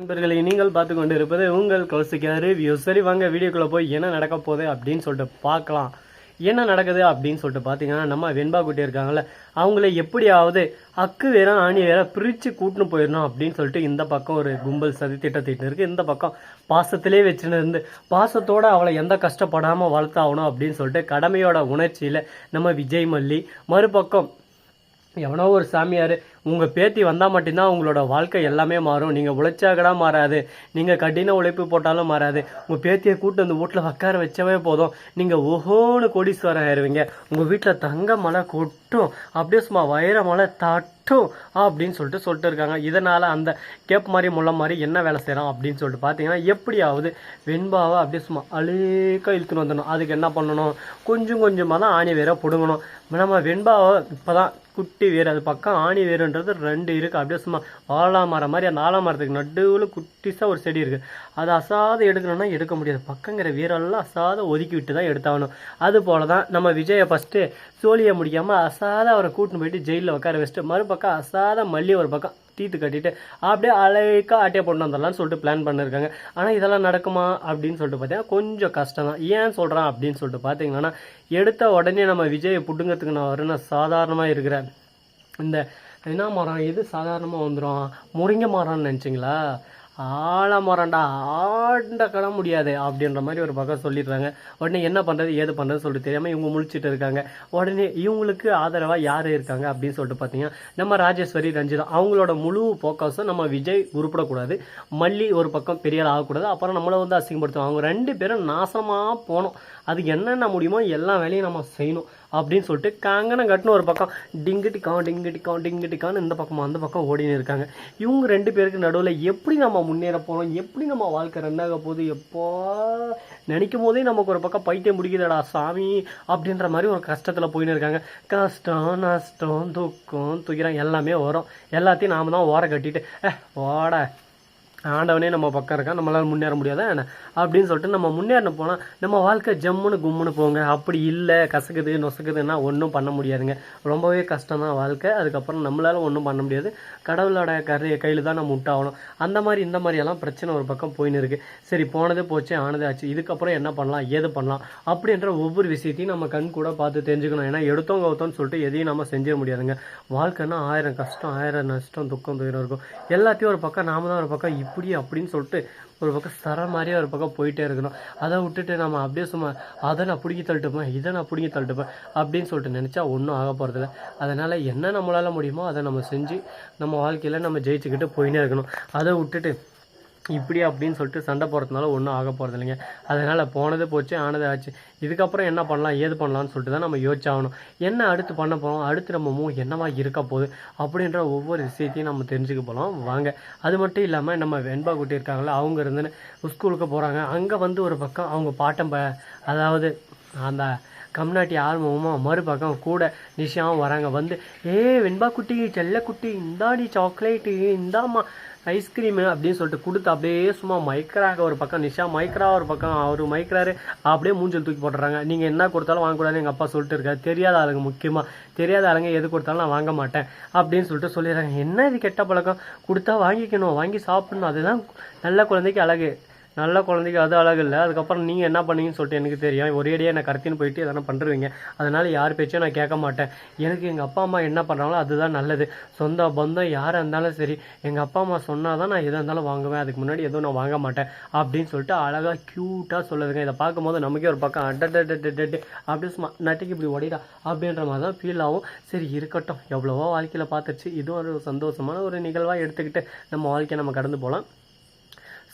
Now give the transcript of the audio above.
நண்பர்களை நீங்கள் பார்த்து கொண்டு இருப்பது உங்கள் கௌசிகா ரிவ்யூ. சரி வாங்க வீடியோக்குள்ளே போய் என்ன நடக்க போகுது அப்படின்னு சொல்லிட்டு பார்க்கலாம். என்ன நடக்குது அப்படின்னு சொல்லிட்டு பார்த்தீங்கன்னா நம்ம வெண்பா குட்டி இருக்காங்கல்ல அவங்கள எப்படியாவது அக்கு வேற ஆணி வேற பிரித்து கூட்டின்னு போயிடணும் அப்படின்னு சொல்லிட்டு இந்த பக்கம் ஒரு கும்பல் சதி திட்டத்திட்டு இருக்குது இந்த பக்கம் பாசத்திலே வச்சுன்னு இருந்து பாசத்தோட அவளை எந்த கஷ்டப்படாமல் வளர்த்தாகணும் அப்படின்னு சொல்லிட்டு கடமையோட உணர்ச்சியில் நம்ம விஜய் மல்லி மறுபக்கம் எவனோ ஒரு சாமியார் உங்கள் பேத்தி வந்தால் மட்டும்தான் உங்களோட வாழ்க்கை எல்லாமே மாறும். நீங்கள் உழைச்சாகடா மாறாது. நீங்கள் கடின உழைப்பு போட்டாலும் மாறாது. உங்கள் பேத்தியை கூட்டு வந்து வீட்டில் உட்கார வச்சவே போதும். நீங்கள் ஒவ்வொன்று கோடீஸ்வரம் ஆயிடுவீங்க உங்கள் வீட்டில் தங்க மழை கொட்டும். அப்படியே சும்மா வைர மழை தட்டும் அப்படின்னு சொல்லிட்டு சொல்லிட்டு இருக்காங்க. இதனால் அந்த கேப் மாதிரி முள்ள மாதிரி என்ன வேலை செய்கிறோம் அப்படின்னு சொல்லிட்டு பார்த்தீங்கன்னா எப்படியாவது வெண்பாவை அப்படியே சும்மா அழுக்க இழுத்துன்னு வந்துடணும். அதுக்கு என்ன பண்ணணும்? கொஞ்சம் கொஞ்சமாக தான் ஆணி வேற பிடுங்கணும். நம்ம வெண்பாவை இப்போ தான் குட்டி வேர் அது பக்கம் ஆணி மரம்ன்றது ரெண்டு இருக்குது அப்படியே சும்மா ஆலாமரம் மாதிரி அந்த ஆலாமரத்துக்கு நடுவில் குட்டிஸாக ஒரு செடி இருக்குது அது அசாத எடுக்கணும்னா எடுக்க முடியாது. பக்கங்கிற வீரெல்லாம் அசாத ஒதுக்கி விட்டு தான் எடுத்தாகணும். அது போல தான் நம்ம விஜயை ஃபஸ்ட்டு சோழியை முடிக்காமல் அசாத அவரை கூட்டின்னு போயிட்டு ஜெயிலில் உட்கார வச்சுட்டு மறுபக்கம் அசாத மல்லி ஒரு பக்கம் தீத்து கட்டிட்டு அப்படியே அழகாக ஆட்டியை போட்டு வந்துடலாம்னு சொல்லிட்டு பிளான் பண்ணியிருக்காங்க ஆனால் இதெல்லாம் நடக்குமா அப்படின்னு சொல்லிட்டு பார்த்தீங்கன்னா கொஞ்சம் கஷ்டம் தான் ஏன் சொல்கிறான் அப்படின்னு சொல்லிட்டு பார்த்தீங்கன்னா எடுத்த உடனே நம்ம விஜயை பிடுங்கிறதுக்கு நான் வரேன்னா சாதாரணமாக இருக்கிறேன். இந்த என்ன மரம் எது சாதாரணமாக வந்துடும் முருங்கை மரம்னு நினச்சிங்களா? ஆலமரம்டா ஆண்ட கட முடியாது அப்படின்ற மாதிரி ஒரு பக்கம் சொல்லிடுறாங்க. உடனே என்ன பண்ணுறது ஏது பண்ணுறது சொல்லிட்டு தெரியாமல் இவங்க முழிச்சிட்டு இருக்காங்க. உடனே இவங்களுக்கு ஆதரவாக யார் இருக்காங்க அப்படின்னு சொல்லிட்டு பார்த்தீங்கன்னா நம்ம ராஜேஸ்வரி ரஞ்சிதா அவங்களோட முழு ஃபோக்கஸும் நம்ம விஜய் உருப்படக்கூடாது மல்லி ஒரு பக்கம் பெரிய ஆகக்கூடாது. அப்புறம் நம்மளை வந்து அசிங்கப்படுத்துவோம் அவங்க ரெண்டு பேரும் நாசமாக போனோம். அதுக்கு என்னென்ன முடியுமோ எல்லா வேலையும் நம்ம செய்யணும். அப்படின்னு சொல்லிட்டு கங்கனம் கட்டுன்னு ஒரு பக்கம் டிங்கிட்டிக்கான் டிங்கிட்டிக்கான் டிங்கிட்டிக்கான்னு இந்த பக்கம் அந்த பக்கம் ஓடின்னு இருக்காங்க. இவங்க ரெண்டு பேருக்கு நடுவில் எப்படி நம்ம முன்னேற போகிறோம் எப்படி நம்ம வாழ்க்கை ரெண்டாக போகுது? எப்போ நினைக்கும் போதே நமக்கு ஒரு பக்கம் பைத்தியம் முடிக்குதடா சாமி அப்படின்ற மாதிரி ஒரு கஷ்டத்தில் போயின்னு இருக்காங்க. கஷ்டம் நஷ்டம் துக்கம் துயரம் எல்லாமே வரும். எல்லாத்தையும் நாம தான் ஓர கட்டிட்டு "ஏ, ஓட ஆண்டவனே நம்ம பக்கம் இருக்கான் நம்மளால் முன்னேற முடியாது அப்படின்னு சொல்லிட்டு நம்ம முன்னேறின போனால் நம்ம வாழ்க்கை ஜம்முன்னு கும்முன்னு போங்க. அப்படி இல்லை கசக்குது நொசக்குதுன்னா ஒன்றும் பண்ண முடியாதுங்க. ரொம்பவே கஷ்டம் தான் வாழ்க்கை. அதுக்கப்புறம் நம்மளால ஒன்றும் பண்ண முடியாது. கடவுளோட கரு கையில் தான் நம்ம முட்டாகணும் அந்த மாதிரி இந்த மாதிரியெல்லாம் பிரச்சனை ஒரு பக்கம் போயின்னு இருக்குது சரி போனது போச்சு ஆனதே ஆச்சு. இதுக்கப்புறம் என்ன பண்ணலாம்? ஏது பண்ணலாம்? அப்படின்ற ஒவ்வொரு விஷயத்தையும் நம்ம கண் கூட பார்த்து தெரிஞ்சுக்கணும். ஏன்னா எடுத்தவங்க ஒருத்தோன்னு சொல்லிட்டு எதையும் நம்ம செஞ்சிட முடியாதுங்க. வாழ்க்கைன்னா ஆயிரம் கஷ்டம் ஆயிரம் நஷ்டம் துக்கம் துயரம் இருக்கும். எல்லாத்தையும் ஒரு பக்கம் நாம தான் ஒரு பக்கம். அப்படி அப்படின்னு சொல்லிட்டு ஒரு பக்கம் சர மாதிரியே ஒரு பக்கம் போயிட்டே இருக்கணும். அதை விட்டுட்டு நம்ம அப்படியே சும்மா அதை நான் பிடிங்கி தள்ளிட்டுப்பேன் இதை நான் பிடிங்கி தள்ளிட்டுப்பேன் அப்படின்னு சொல்லிட்டு நினச்சா ஒன்றும் ஆக போகிறதில்ல அதனால் என்ன நம்மளால் முடியுமோ அதை நம்ம செஞ்சு நம்ம வாழ்க்கையில் நம்ம ஜெயிச்சுக்கிட்டு போயினே இருக்கணும். அதை விட்டுட்டு இப்படி அப்படின்னு சொல்லிட்டு சண்டை போடுறதுனால ஒன்றும் ஆக போகிறது இல்லைங்க அதனால் போனது போச்சு ஆனது ஆச்சு. இதுக்கப்புறம் என்ன பண்ணலாம் ஏது பண்ணலாம்னு சொல்லிட்டு தான் நம்ம யோசிச்சாகணும். என்ன அடுத்து பண்ண போகிறோம் அடுத்து நம்ம மூ என்னவா இருக்க போகுது அப்படின்ற ஒவ்வொரு விஷயத்தையும் நம்ம தெரிஞ்சுக்க போகலாம் வாங்க. அது மட்டும் இல்லாமல் நம்ம வெண்பா குட்டி இருக்காங்களா அவங்க இருந்துன்னு ஸ்கூலுக்கு போகிறாங்க அங்கே வந்து ஒரு பக்கம் அவங்க பாட்டம் ப அதாவது அந்த கம்நாட்டி ஆர்வமும் மறுபக்கம் கூட நிஷாவும் வராங்க. வந்து ஏ வெண்பா குட்டி செல்ல குட்டி இந்தாடி சாக்லேட்டு இந்தாம்மா. ஐஸ்கிரீமு அப்படின்னு சொல்லிட்டு கொடுத்து அப்படியே சும்மா மைக்ராக ஒரு பக்கம் நிஷா மைக்ரா ஒரு பக்கம் அவர் மைக்ராரு அப்படியே மூஞ்சல் தூக்கி போட்டுறாங்க. நீங்கள் என்ன கொடுத்தாலும் வாங்கக்கூடாதுன்னு எங்கள் அப்பா சொல்லிட்டு இருக்காரு. தெரியாத ஆளுங்க முக்கியமாக தெரியாத ஆளுங்க எது கொடுத்தாலும் நான் வாங்க மாட்டேன் அப்படின்னு சொல்லிட்டு சொல்லிடுறாங்க. என்ன இது கெட்ட பழக்கம்? கொடுத்தா வாங்கிக்கணும் வாங்கி சாப்பிடணும். அதுதான் நல்ல குழந்தைக்கு அழகு. நல்ல குழந்தைக்கு அது அழகு இல்லை. அதுக்கப்புறம் நீங்கள் என்ன பண்ணீங்கன்னு சொல்லிட்டு எனக்கு தெரியும். ஒரேடியாக நான் கடத்தின்னு போயிட்டு எதனா பண்ணுறீங்க அதனால் யார் பேச்சும் நான் கேட்க மாட்டேன். எனக்கு எங்கள் அப்பா அம்மா என்ன பண்ணுறாங்களோ அதுதான் நல்லது. சொந்த பந்தம் யாராக இருந்தாலும் சரி எங்கள் அப்பா அம்மா சொன்னால் தான் நான் எதாக இருந்தாலும் வாங்குவேன். அதுக்கு முன்னாடி எதுவும் நான் வாங்க மாட்டேன். அப்படின்னு சொல்லிட்டு அழகாக க்யூட்டாக சொல்லுதுங்க. இதை பார்க்கும்போது நமக்கே ஒரு பக்கம் அட்டட்டு அப்படி சும்மா நட்டுக்கு இப்படி ஒடிடா அப்படின்ற மாதிரி தான் ஃபீல் ஆகும். சரி இருக்கட்டும். எவ்வளவோ வாழ்க்கையில் பார்த்துச்சு. இதுவும் ஒரு சந்தோஷமான ஒரு நிகழ்வாக எடுத்துக்கிட்டு நம்ம வாழ்க்கையை நம்ம கடந்து போகலாம்.